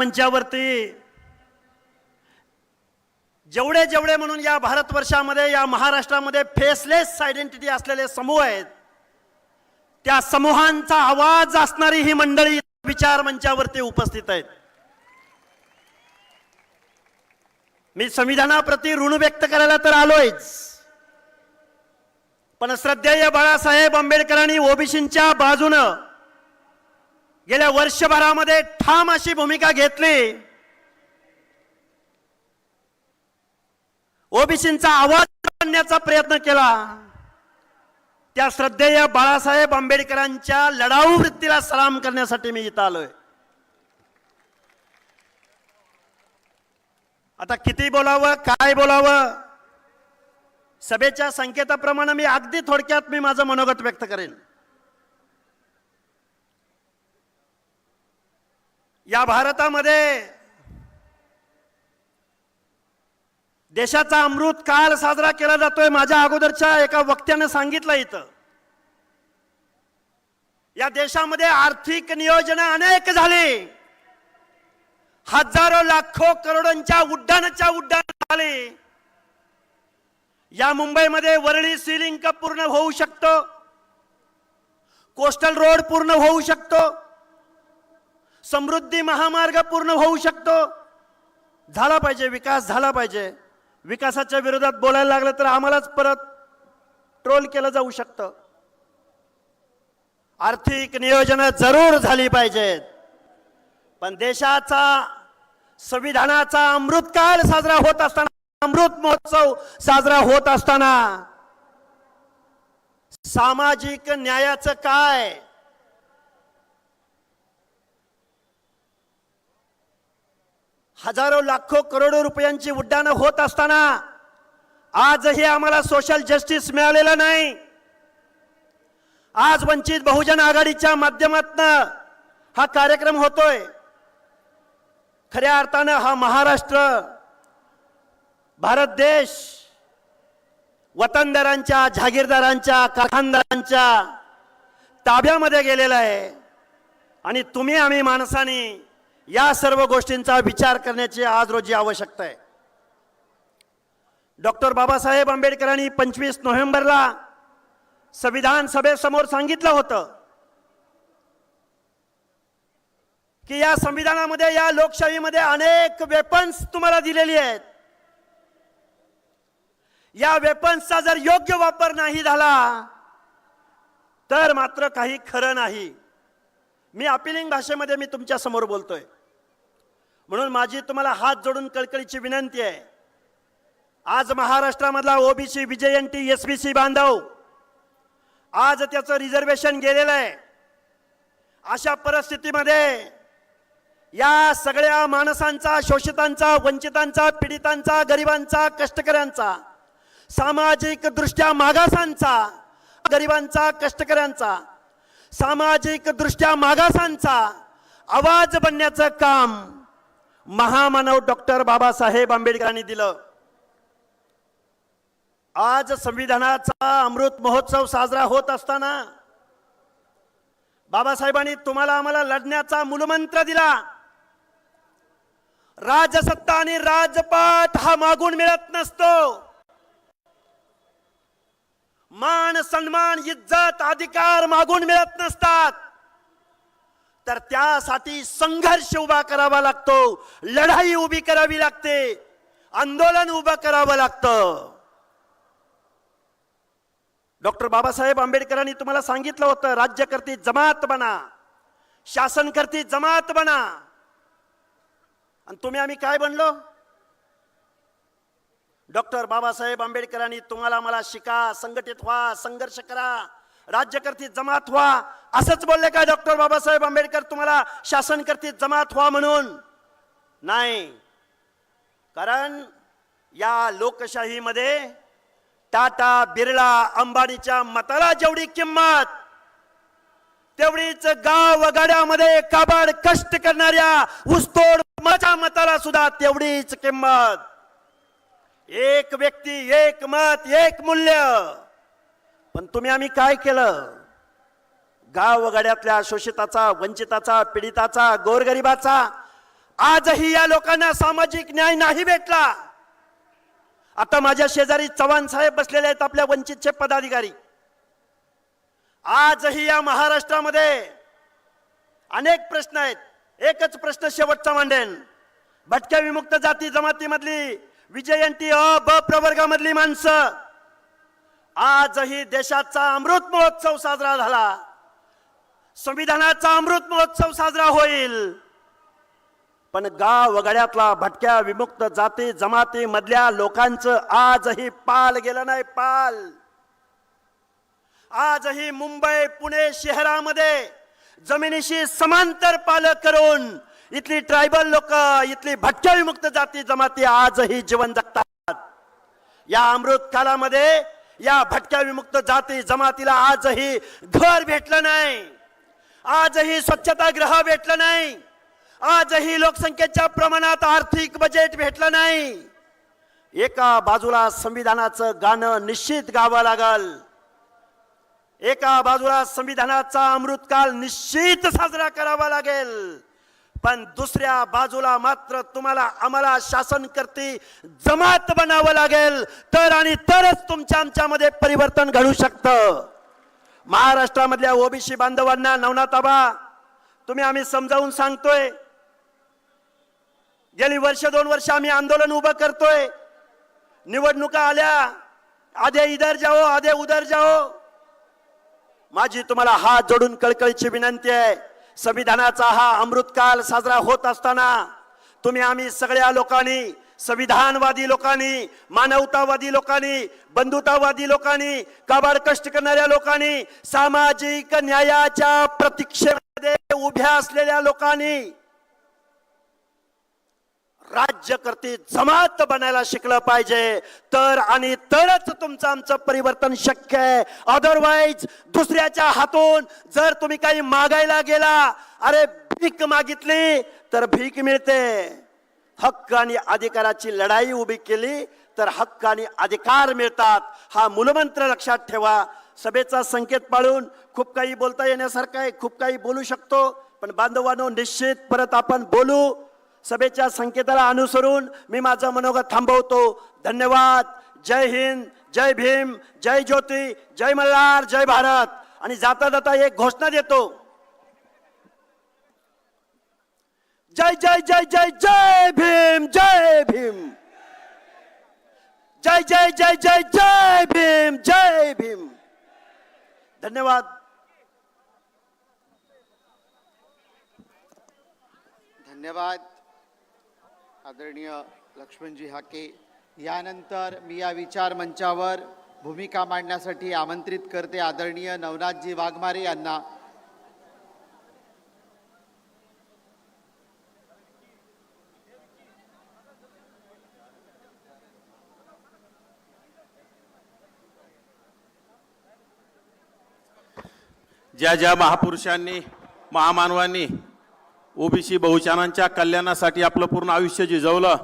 मंचावरती जेवढे जेवढे म्हणून या भारतवर्षामध्ये या महाराष्ट्रामध्ये फेसलेस आयडेंटिटी असलेले समूह आहेत त्या समूहांचा आवाज असणारी ही मंडळी विचार मंचावरती उपस्थित आहेत. मी संविधानाप्रती ऋण व्यक्त करायला तर आलोयच. पण श्रद्धेय बाळासाहेब आंबेडकरांनी ओबीसींच्या बाजूनं गेल्या वर्षभरामध्ये ठाम अशी भूमिका घेतली. ओबीसींचा आवाज आणण्याचा प्रयत्न केला. त्या श्रद्धेय बाळासाहेब आंबेडकरांच्या लढाऊ वृत्तीला सलाम करण्यासाठी मी इथं आलोय. आता किती बोलावं काय बोलावं? सभेच्या संकेताप्रमाणे मी अगदी थोडक्यात मी माझं मनोगत व्यक्त करेन. या भारतामध्ये देशाचा अमृत काल साजरा केला जातोय माझ्या अगोदरच्या एका वक्त्यानं सांगितलं इथं. या देशामध्ये आर्थिक नियोजन अनेक झाली. हजारो लाखो करोडोंच्या उड्डाणाच्या उड्डाण झाले. या मुंबईमध्ये वरळी सिलिंग पूर्ण होऊ शकतो. कोस्टल रोड पूर्ण होऊ शकतो. समृद्धी महामार्ग पूर्ण होऊ शकतो. झाला पाहिजे विकास झाला पाहिजे. विकासाच्या विरोधात बोलायला लागलं तर आम्हालाच परत ट्रोल केलं जाऊ शकतं. आर्थिक नियोजन जरूर झाली पाहिजेत. पण देशाचा संविधानाचा अमृतकाल साजरा होत असताना अमृत महोत्सव साजरा होत असताना सामाजिक न्यायाचं काय? हजारो लाखो करोडो रुपयांची उड्डाणं होत असताना आजही आम्हाला सोशल जस्टिस मिळालेलं नाही. आज वंचित बहुजन आघाडीच्या माध्यमातून हा कार्यक्रम होतोय. खऱ्या अर्थानं हा महाराष्ट्र भारत देश वतनदारांच्या जहागीरदारांच्या कारखानदारांच्या ताब्यामध्ये गेलेला आहे. आणि तुम्ही आम्ही माणसाने या सर्व गोष्टींचा विचार करण्याची आज रोजी आवश्यकता आहे. डॉक्टर बाबासाहेब आंबेडकरांनी पंचवीस नोव्हेंबरला संविधान सभेसमोर सांगितलं होतं की या संविधानामध्ये या लोकशाहीमध्ये अनेक वेपन्स तुम्हाला दिलेली आहेत. या वेपन्सचा जर योग्य वापर नाही झाला तर मात्र काही खरं नाही. मी अपिलिंग भाषेमध्ये मी तुमच्यासमोर बोलतोय. म्हणून माझी तुम्हाला हात जोडून कळकळीची विनंती आहे. आज महाराष्ट्रामधला ओबीसी विजयंती एस बी सी बांधव आज त्याचं रिझर्वेशन गेलेलं आहे. अशा परिस्थितीमध्ये या सगळ्या माणसांचा शोषितांचा वंचितांचा पीडितांचा गरिबांचा कष्टकऱ्यांचा सामाजिक दृष्ट्या मागासांचा गरिबांचा कष्टकऱ्यांचा सामाजिक दृष्ट्या मागासांचा आवाज बनण्याचं काम महामानव डॉक्टर बाबासाहेब आंबेडकरांनी दिलं. आज संविधानाचा अमृत महोत्सव साजरा होत असताना बाबासाहेबांनी तुम्हाला आम्हाला लढण्याचा मूलमंत्र दिला. राजसत्ता आणि राजपाठ हा मागून मिळत नसतो. मान सन्मान इज्जत अधिकार मागून मिळत नसतात. तर त्यासाठी संघर्ष उभा करावा लागतो. लढाई उभी करावी लागते. आंदोलन उभं करावं लागतं. डॉक्टर बाबासाहेब आंबेडकरांनी तुम्हाला सांगितलं होतं राज्यकर्ती जमात बना शासनकर्ती जमात बना. आणि तुम्ही आम्ही काय बनलो? डॉक्टर बाबासाहेब आंबेडकरांनी तुम्हाला मला शिका संघटित व्हा संघर्ष करा राज्यकर्ती जमात व्हा. असंच बोलले का डॉक्टर बाबासाहेब आंबेडकर? तुम्हाला शासनकर्ती जमात व्हा म्हणून. नाही. कारण या लोकशाहीमध्ये टाटा बिर्ला अंबानीच्या मताला जेवढी किंमत तेवढीच गाव गाड्यामध्ये काबाड कष्ट करणाऱ्या ऊसतोड माझ्या मताला सुद्धा तेवढीच किंमत. एक व्यक्ती एक मत एक मूल्य. पण तुम्ही आम्ही काय केलं? गाव गाड्यातल्या शोषिताचा वंचिताचा पीडिताचा गोरगरिबाचा आजही या लोकांना सामाजिक न्याय नाही भेटला. आता माझ्या शेजारी चव्हाण साहेब बसलेले आहेत आपल्या वंचितचे पदाधिकारी. आजही या महाराष्ट्रामध्ये अनेक प्रश्न आहेत. एकच प्रश्न शेवटचा मांडेन. भटक्या विमुक्त जाती जमातीमधली विजयंती हो, अ ब प्रवर्गामधली माणसं. आजही देशाचा अमृत महोत्सव साजरा झाला. संविधानाचा अमृत महोत्सव साजरा होईल. पण गाव वगड्यातला भटक्या विमुक्त जाती जमाती मधल्या लोकांचं आजही पाल गेलं नाही पाल. आजही मुंबई पुणे शहरामध्ये जमिनीशी समांतर पाल करून इथली ट्रायबल लोक इथली भटक्या विमुक्त जाती जमाती आजही जीवन जगतात. या अमृत कालामध्ये या भटक्या विमुक्त जाती जमातीला आजही घर भेटलं नाही. आजही स्वच्छतागृह भेटलं नाही. आजही लोकसंख्येच्या प्रमाणात आर्थिक बजेट भेटलं नाही. एका बाजूला संविधानाचं गाणं निश्चित गावं लागल. एका बाजूला संविधानाचा अमृतकाल निश्चित साजरा करावा लागेल. पण दुसऱ्या बाजूला मात्र तुम्हाला आम्हाला शासन करती जमात बनावं लागेल. तर आणि तरच तुमच्या आमच्यामध्ये परिवर्तन घडू शकतं. महाराष्ट्रामधल्या ओबीसी बांधवांना नवनाथाबा तुम्ही आम्ही समजावून सांगतोय. गेली वर्ष दोन वर्ष आम्ही आंदोलन उभं करतोय. निवडणुका आल्या. आधे इधर जाओ आधे उधर जाओ. माझी तुम्हाला हात जोडून कळकळीची विनंती आहे. संविधानाचा हा अमृतकाल साजरा होत असताना तुम्ही आम्ही सगळ्या लोकांनी संविधानवादी लोकांनी मानवतावादी लोकांनी बंधुतावादी लोकांनी काबाड कष्ट करणाऱ्या लोकांनी सामाजिक न्यायाच्या प्रतीक्षेमध्ये उभ्या असलेल्या लोकांनी राज्यकर्ते जमात बनायला शिकलं पाहिजे. तर आणि तरच तुमचं आमचं परिवर्तन शक्य आहे. अदरवाईज दुसऱ्याच्या हातून जर तुम्ही काही मागायला गेला अरे भीक मागितली तर भीक मिळते. हक्क आणि अधिकाराची लढाई उभी केली तर हक्क आणि अधिकार मिळतात. हा मूलमंत्र लक्षात ठेवा. सभेचा संकेत पाळून खूप काही बोलता येण्यासारखं आहे. खूप काही बोलू शकतो. पण बांधवांनो निश्चित परत आपण बोलू. सभेच्या संकेताला अनुसरून मी माझं मनोगत थांबवतो. धन्यवाद. जय हिंद जय भीम जय ज्योती जय मल्हार जय भारत. आणि जाता जाता एक घोषणा देतो. जय जय जय जय जय भीम जय भीम. जय जय जय जय जय भीम जय भीम. धन्यवाद. धन्यवाद. आदरणीय लक्ष्मणजी हाके यानंतर मी या विचार मंचावर भूमिका मांडण्यासाठी आमंत्रित करते आदरणीय नवनाथजी वाघमारे यांना. ज्या ज्या महापुरुषांनी महामानवांनी ओबीसी बहुजनांच्या कल्याणासाठी आपलं पूर्ण आयुष्य झिजवलं